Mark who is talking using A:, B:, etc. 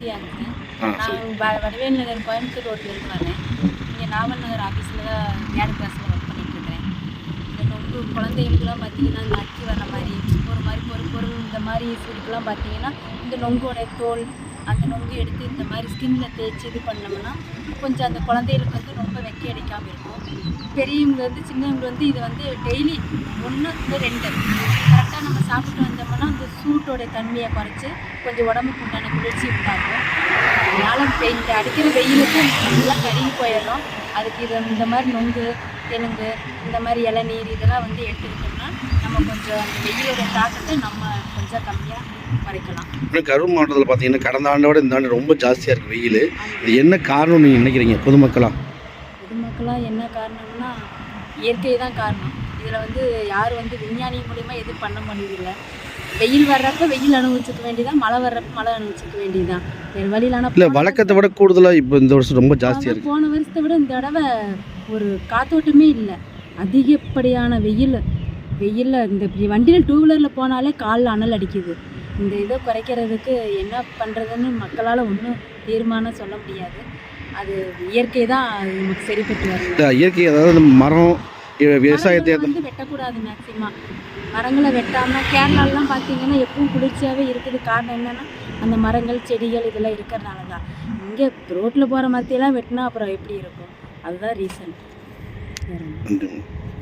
A: நான் வடிவேல் நகர் கோயம்புத்தூர் ரோட்டில் இருக்கிறேன் இங்கே நாவல் நகர் ஆஃபீஸில் தான் தேர்ட் கிளாஸில் ஒர்க் பண்ணிட்டு இருக்கிறேன். இந்த நொங்கு குழந்தைகளுக்குலாம் பார்த்தீங்கன்னா இந்த அக்கி வர மாதிரி ஒரு மாதிரி பொறு பொருள் இந்த மாதிரி இதுக்கெல்லாம் பார்த்தீங்கன்னா இந்த நொங்கோட தோல் அந்த நொங்கு எடுத்து இந்த மாதிரி ஸ்கின்ல தேய்ச்சி இது பண்ணோம்னா கொஞ்சம் அந்த குழந்தைகளுக்கு வந்து ரொம்ப வெக்கி அடிக்காமல் இருக்கும். பெரியவங்க வந்து சின்னவங்க வந்து இதை வந்து டெய்லி ஒன்று இல்லை ரெண்டு. கரெக்டாக நம்ம சாப்பிட்டு வந்தோம்னா அந்த சூட்டோட தன்மையை குறைச்சி கொஞ்சம் உடம்புக்கு உண்டான குளிர்ச்சி உண்டாகும். இந்த அடிக்கிற வெயிலுக்கு நல்லா கருகி போயிடும் அதுக்கு இது இந்த மாதிரி நொங்கு தெலுங்கு இந்த மாதிரி இளநீர் இதெல்லாம் வந்து எடுத்துக்கிட்டோம்னா நம்ம கொஞ்சம் அந்த வெயிலோட தாக்கத்தை நம்ம கொஞ்சம் கம்மியாக குறைக்கலாம்.
B: இன்னும் கரூர் மாவட்டத்தில் பார்த்தீங்கன்னா கடந்த ஆண்டோட இந்த ஆண்டு ரொம்ப ஜாஸ்தியாக இருக்குது வெயில். இது என்ன காரணம் நீங்கள் நினைக்கிறீங்க பொதுமக்களாக
A: பொதுமக்களாக என்ன காரணம்னா இயற்கை தான் காரணம். இதில் வந்து யார் வந்து விஞ்ஞானி மூலிமா எதுவும் பண்ண முடியல. வெயில் வர்றப்ப வெயில் அனுபவிச்சுக்க வேண்டியதான் மழை வர்றப்ப மழை அனுபவிச்சுக்க வேண்டியதான் வேறு வழியிலான
B: இல்லை வழக்கத்தை விட கூடுதலாக இப்போ இந்த வருஷம் ரொம்ப ஜாஸ்தியாக இருக்குது
A: போன வருஷத்தை விட இந்த தடவை ஒரு காத்தோட்டமே இல்லை. அதிகப்படியான வெயில் வெயிலில் இந்த இப்படி வண்டியில் டூ வீலரில் போனாலே காலில் அனல் அடிக்குது. இந்த இதை குறைக்கிறதுக்கு என்ன பண்ணுறதுன்னு மக்களால் ஒன்றும் தீர்மானம் சொல்ல முடியாது. அது இயற்கை தான் நமக்கு சரிப்பட்டு
B: இந்த இயற்கை அதாவது மரம் விவசாயத்தை
A: வந்து வெட்டக்கூடாது மேக்சிமம் மரங்களை வெட்டாமல் கேரளாலாம் பார்த்தீங்கன்னா எப்பவும் குளிர்ச்சியாகவே இருக்குது. காரணம் என்னன்னா அந்த மரங்கள் செடிகள் இதெல்லாம் இருக்கிறனால தான் இங்கே ரோட்டில் போகிற மரத்தையெல்லாம் வெட்டினா அப்புறம் எப்படி இருக்கும்? அதுதான் ரீசன்